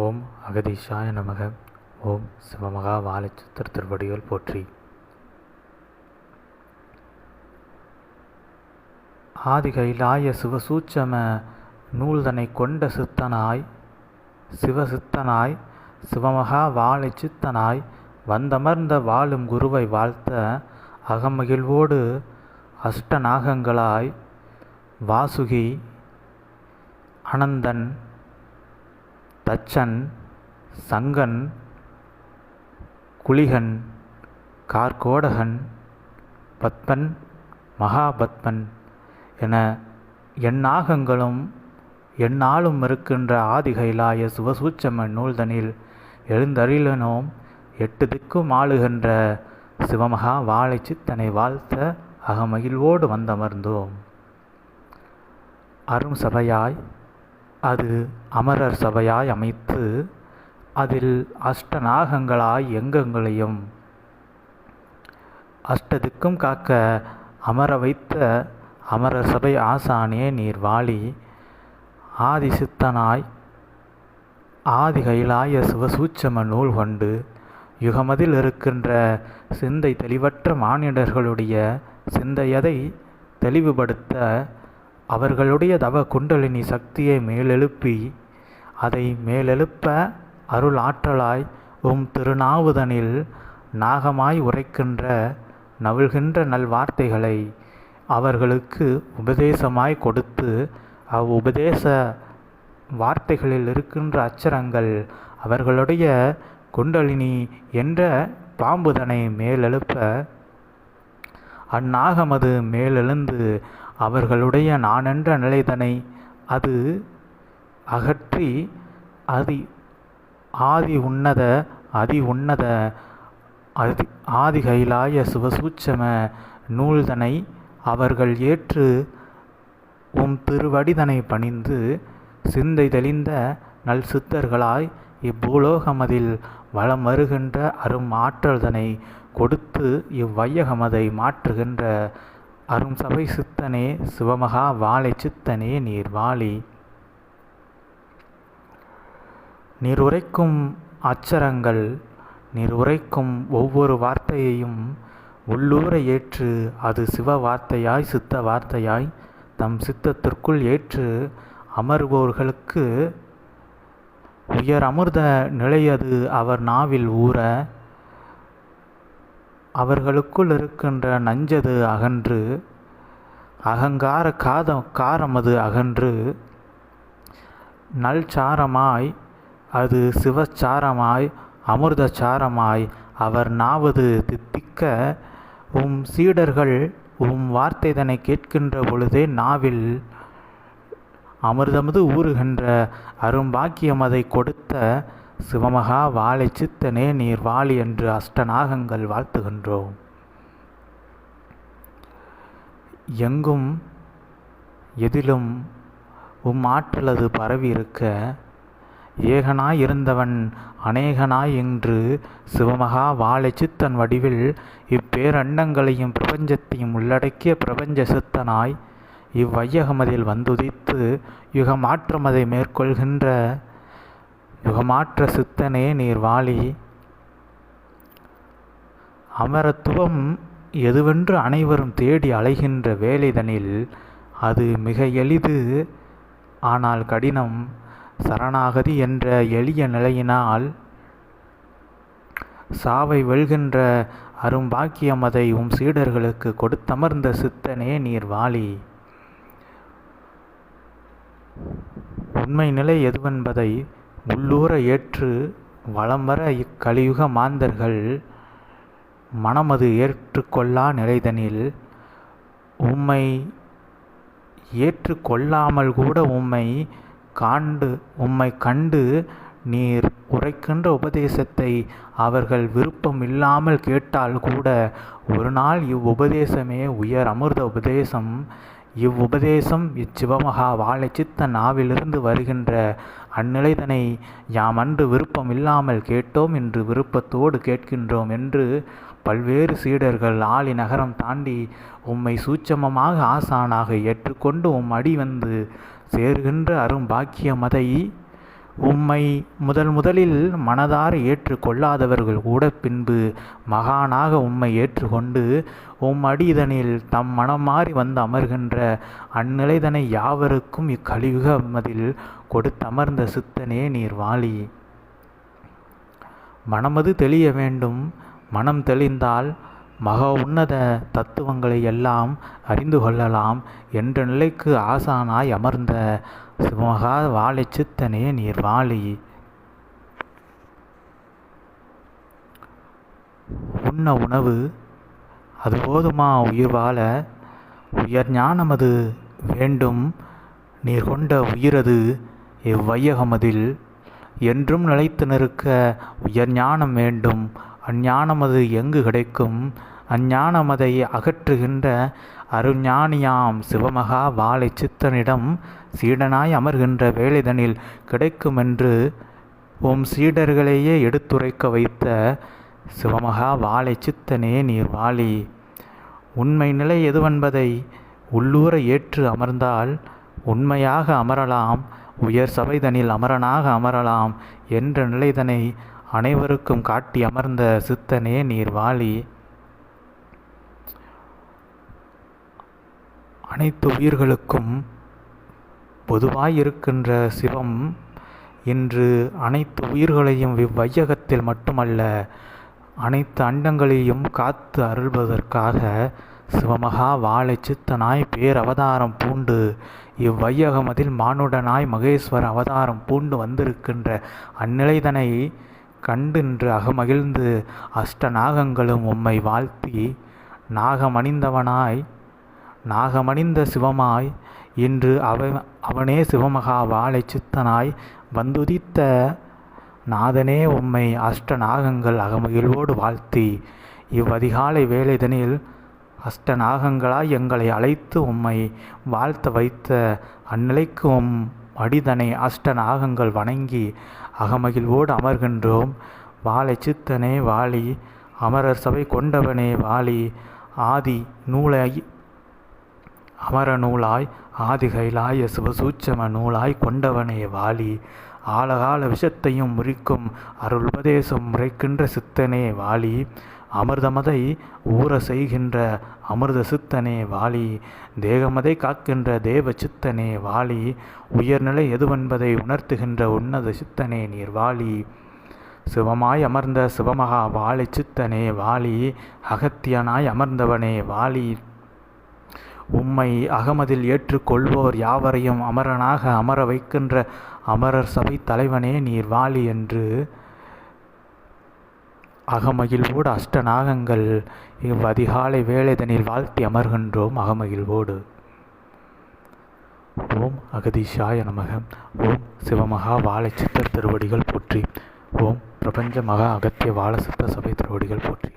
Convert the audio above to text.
ஓம் அகதீஷாய நமக. ஓம் சிவமகா வாழைச்சித்தர் திருவடிகள் போற்றி. ஆதிகைலாய சிவசூச்சம நூல்தனை கொண்ட சித்தனாய் சிவசித்தனாய் சிவமகா வாழை சித்தனாய் வந்தமர்ந்த வாழும் குருவை வாழ்த்த அகமகிழ்வோடு அஷ்டநாகங்களாய் வாசுகி அனந்தன் தச்சன் சங்கன் குளிகன் கார்கோடகன் பத்மன் மகாபத்மன் என எண்ணாகங்களும் எந்நாளும் இருக்கின்ற ஆதிகைலாய சிவசூச்சம நூல்தனில் எழுந்தருளினோம். எட்டு திக்கும் ஆளுகின்ற சிவமகா வாழை சித்தனை வாழ்த்த அகமகிழ்வோடு வந்தமர்ந்தோம். அரும் சபையாய் அது அமரர் சபையாய் அமைத்து அதில் அஷ்டநாகங்களாய் எங்கங்களையும் அஷ்டதிக்கும் காக்க அமர வைத்த அமரர் சபை ஆசானே நீர் வாழி. ஆதி சித்தனாய் ஆதி கைலாய சிவசூட்சம நூல் கொண்டு யுகமதில் இருக்கின்ற சிந்தை தெளிவற்ற மானிடர்களுடைய சிந்தையதை தெளிவுபடுத்த அவர்களுடைய தவ குண்டலினி சக்தியை மேலெழுப்பி அதை மேலெழுப்ப அருள் ஆற்றலாய் உம் திருநாவுதனில் நாகமாய் உரைக்கின்ற நவிழ்கின்ற நல்வார்த்தைகளை அவர்களுக்கு உபதேசமாய் கொடுத்து அவ்வுபதேச வார்த்தைகளில் இருக்கின்ற அச்சரங்கள் அவர்களுடைய குண்டலினி என்ற பாம்புதனை மேலெழுப்ப அந்நாகமது மேலெழுந்து அவர்களுடைய நானென்ற நிலைதனை அது அகற்றி அதி ஆதி உன்னத அதி உன்னத அதி ஆதி கைலாய சிவசூட்சம நூல்தனை அவர்கள் ஏற்று உம் திருவடிதனை பணிந்து சிந்தை தெளிந்த நல் சித்தர்களாய் இப்பூலோகமதில் வளம் வருகின்ற அரும் ஆற்றல்தனை கொடுத்து இவ்வையகமதை மாற்றுகின்ற அரும் சபை சித்தனே சிவமகா வாழை சித்தனே நீர் வாழி. நீர் உரைக்கும் அச்சரங்கள் நீர் உரைக்கும் ஒவ்வொரு வார்த்தையையும் உள்ளூர ஏற்று அது சிவ வார்த்தையாய் சித்த வார்த்தையாய் தம் சித்தத்திற்குள் ஏற்று அமர்வோர்களுக்கு உயர் அமிர்த நிலையது அவர் நாவில் ஊற அவர்களுக்குள் இருக்கின்ற நஞ்சது அகன்று அகங்கார காதம் காரமது அகன்று. நல்சாரமாய் அது சிவச்சாரமாய் அமிர்தச்சாரமாய் அவர் நாவது தித்திக்க உம் சீடர்கள் உம் வார்த்தைதனை கேட்கின்ற பொழுதே நாவில் அமிர்தமது ஊறுகின்ற அரும்பாக்கியம் அதை கொடுத்த சிவமகா வாழை சித்தனே நீர் வாழி என்று அஷ்டநாகங்கள் வாழ்த்துகின்றோம். எங்கும் எதிலும் உம் ஆற்றலது பரவி இருக்க ஏகனாய் இருந்தவன் அநேகனாய் என்று சிவமகா வாழை சித்தன் வடிவில் இப்பேரண்டங்களையும் பிரபஞ்சத்தையும் உள்ளடக்கிய பிரபஞ்ச சித்தனாய் இவ்வையகமதில் வந்துதித்து யுகமாற்றமதை மேற்கொள்கின்ற யுகமாற்ற சித்தனே நீர் வாழி. அமரத்துவம் எதுவென்று அனைவரும் தேடி அலைகின்ற வேலைதனில் அது மிக எளிது. ஆனால் கடினம் சரணாகதி என்ற எளிய நிலையினால் சாவை வெல்கின்ற அரும்பாக்கியம் அதை உம் சீடர்களுக்கு கொடுத்தமர்ந்த சித்தனே நீர் வாழி. உண்மை நிலை எதுவென்பதை உள்ளூர ஏற்று வளம் வர இக்கலியுக மாந்தர்கள் மனமது ஏற்றுக்கொள்ளா நிலைதனில் உம்மை ஏற்றுக்கொள்ளாமல் கூட உம்மை காண்டு உம்மை கண்டு நீர் உரைக்கின்ற உபதேசத்தை அவர்கள் விருப்பம் இல்லாமல் கேட்டால் கூட ஒரு நாள் இவ்வுபதேசமே உயர் அமிர்த உபதேசம். இவ்வுபதேசம் இச்சிவமகா வாழை சித்த நாவிலிருந்து வருகின்ற அந்நிலைதனை யாம் அன்று விருப்பம் இல்லாமல் கேட்டோம் என்று விருப்பத்தோடு கேட்கின்றோம் என்று பல்வேறு சீடர்கள் ஆளி நகரம் தாண்டி உம்மை சூட்சமமாக ஆசானாக ஏற்றுக்கொண்டு உம் அடி வந்து சேர்கின்ற அரும் பாக்கியமதை உம்மை முதல் முதலில் மனதார ஏற்றுக்கொள்ளாதவர்கள் கூட பின்பு மகானாக உம்மை ஏற்றுக்கொண்டு உம் அடிதனில் தம் மனம் மாறி வந்து அமர்கின்ற அந்நிலைதனை யாவருக்கும் இக்கலியுகமதில் கொடுத்தமர்ந்த சித்தனே நீர் வாலி மனமது தெளிய வேண்டும். மனம் தெளிந்தால் மக உன்னத தத்துவங்களை எல்லாம் அறிந்து கொள்ளலாம் என்ற நிலைக்கு ஆசானாய் அமர்ந்த சிவமகா வாழை சித்தனே நீர் வாழி உண்ண உணவு அது போதுமா உயிர் வாழ? உயர் ஞானமது வேண்டும் நீர் கொண்ட உயிரது இவ்வையகமதில் என்றும் நிலைத்து நிற்க உயர் ஞானம் வேண்டும் அஞ்ஞானமது எங்கு கிடைக்கும்? அஞ்ஞானமதை அகற்றுகின்ற அருஞானியாம் சிவமகா வாழை சித்தனிடம் சீடனாய் அமர்கின்ற வேலைதனில் கிடைக்குமென்று உம் சீடர்களையே எடுத்துரைக்க வைத்த சிவமகா வாழை சித்தனே நீர் வாழி. உண்மை நிலை எதுவென்பதை உள்ளூர ஏற்று அமர்ந்தால் உண்மையாக அமரலாம் உயர் சபைதனில் அமரனாக அமரலாம் என்ற நிலைதனை அனைவருக்கும் காட்டி அமர்ந்த சித்தனே நீர் வாழி. அனைத்து உயிர்களுக்கும் பொதுவாயிருக்கின்ற சிவம் இன்று அனைத்து உயிர்களையும் இவ்வையகத்தில் மட்டுமல்ல அனைத்து அண்டங்களையும் காத்து அருள்வதற்காக சிவமகா வாழை சித்தனாய் பேரவதாரம் பூண்டு இவ்வையகமதில் மானுடனாய் மகேஸ்வர அவதாரம் பூண்டு வந்திருக்கின்ற அந்நிலைதனை கண்டின்று அகமகிழ்ந்து அஷ்டநாகங்களும் உம்மை வாழ்த்தி நாகமணிந்தவனாய் நாகமணிந்த சிவமாய் இன்று அவ அவனே சிவமகா வாழை சித்தனாய் வந்துதித்த நாதனே உம்மை அஷ்ட நாகங்கள் அகமகிழ்வோடு வாழ்த்தி. இவ்வதிகாலை வேலைதனில் அஷ்ட நாகங்களாய் எங்களை அழைத்து உம்மை வாழ்த்த வைத்த அந்நிலைக்கு உம் அடிதனை அஷ்ட நாகங்கள் வணங்கி அகமகிழ்வோடு அமர்கின்றோம். வாழை சித்தனே வாழி அமரர் சபை கொண்டவனே வாளி ஆதி நூலை அமர நூலாய் ஆதிகைலாய சிவசூட்சம நூலாய் கொண்டவனே வாலி. ஆழகால விஷத்தையும் முறிக்கும் அருள்பதேசம் முறைக்கின்ற சித்தனே வாலி. அமிர்தமதை ஊற செய்கின்ற அமிர்த சித்தனே வாலி. தேகமதை காக்கின்ற தேவ சித்தனே வாலி. உயர்நிலை எதுவென்பதை உணர்த்துகின்ற உன்னத சித்தனே நீர் வாலி. சிவமாய் அமர்ந்த சிவமகா வாலி சித்தனே வாலி. அகத்தியனாய் அமர்ந்தவனே வாலி. உம்மை அகமதில் ஏற்றுக்கொள்வோர் யாவரையும் அமரனாக அமர வைக்கின்ற அமரர் சபை தலைவனே நீர் வாழி என்று அகமகிழ்வோடு அஷ்டநாகங்கள் இவ்வதிகாலை வேலைதனில் வாழ்த்தி அமர்கின்றோம் அகமகிழ்வோடு ஓம் அகதீஷாய நமக. ஓம் சிவமகா வாழை சித்தர் திருவடிகள் போற்றி. ஓம் பிரபஞ்ச மகா அகத்திய வாழ சித்த சபை திருவடிகள் போற்றி.